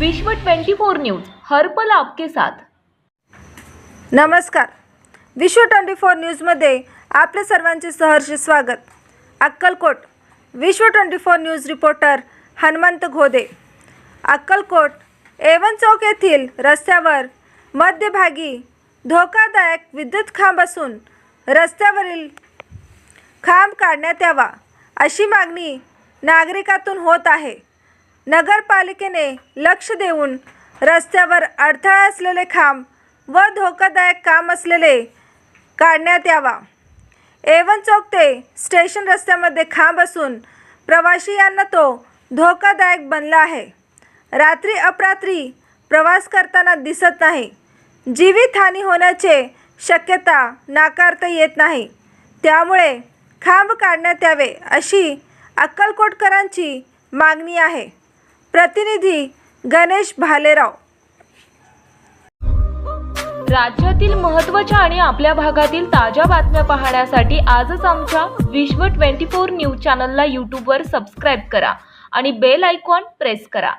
विश्व 24 न्यूज हर पल आपके साथ. नमस्कार. विश्व ट्वेंटी फोर न्यूजमध्ये आपले सर्वांचे सहर्ष स्वागत. Akkalkot Vishwa twenty four news reporter Hanumant Ghode. Akkalkot A1 चौक येथील रस्त्यावर मध्यभागी धोकादायक विद्युत खांब असून रस्त्यावरील खांब काढण्यात यावा अशी मागणी नागरिकातून होत आहे. नगरपालिकेने लक्ष देऊन रस्त्यावर अडथळा असलेले खांब व धोकादायक काम असलेले काढण्यात यावा. एवन चौक ते स्टेशन रस्त्यामध्ये खांब असून प्रवाशी यांना तो धोकादायक बनला आहे. रात्री अपरात्री प्रवास करताना दिसत नाही. जीवितहानी होण्याचे शक्यता नाकारता येत नाही. त्यामुळे खांब काढण्यात यावे अशी अक्कलकोटकरांची मागणी आहे. प्रतिनिधी गणेश भालेराव. राज्यातील महत्त्वाच्या आणि आपल्या भागातील ताज्या बातम्या पाहण्यासाठी आजच आमच्या विश्व 24 न्यूज चॅनलला यूट्यूबवर सबस्क्राईब करा आणि बेल आयकॉन प्रेस करा.